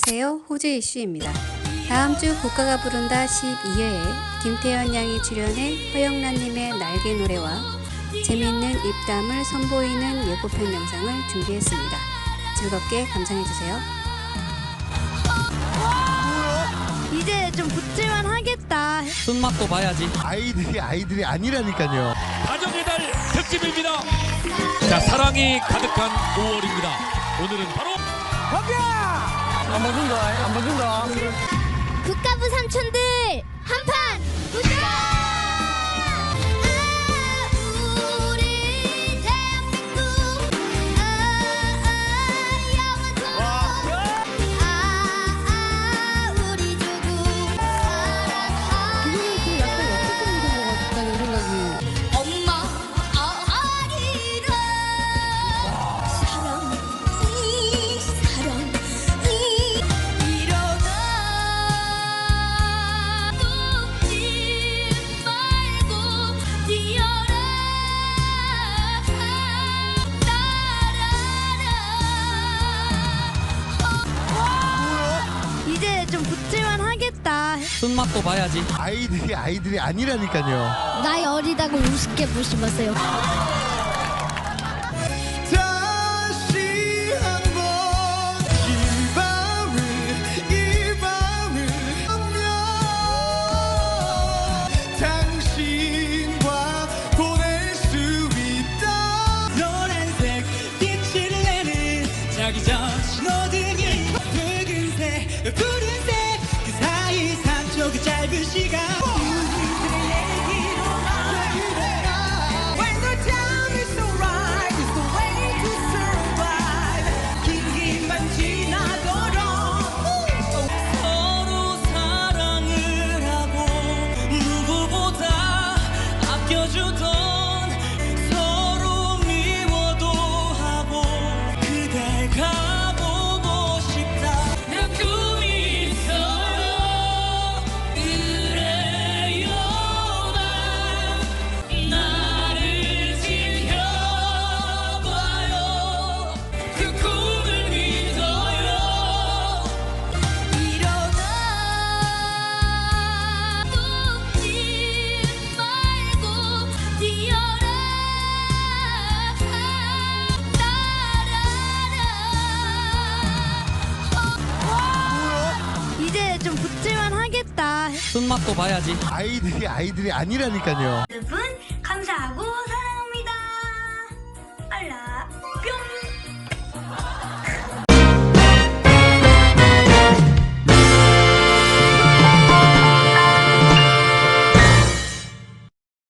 안녕하세요. 호주 이슈입니다. 다음 주 국가가 부른다 12회에 김태현 양이 출연해 허영란님의 날개 노래와 재미있는 입담을 선보이는 예고편 영상을 준비했습니다. 즐겁게 감상해주세요. 이제 좀 붙을만 하겠다. 손맛도 봐야지. 아이들이 아이들이 아니라니까요. 가정의 달 특집입니다. 자, 사랑이 가득한 5월입니다. 오늘은 바로 국가부 삼촌들 한판 좀 붙을만 하겠다 손맛도 봐야지. 아이들이 아이들이 아니라니까요. 나이 어리다고 우습게 보지 마세요 푸른색 그 사이 3초 그 짧은 시간. 서로 사랑을 하고 누구보다 아껴주던 쓴맛도 봐야지. 아이들이 아이들이 아니라니까요. 여러분 감사하고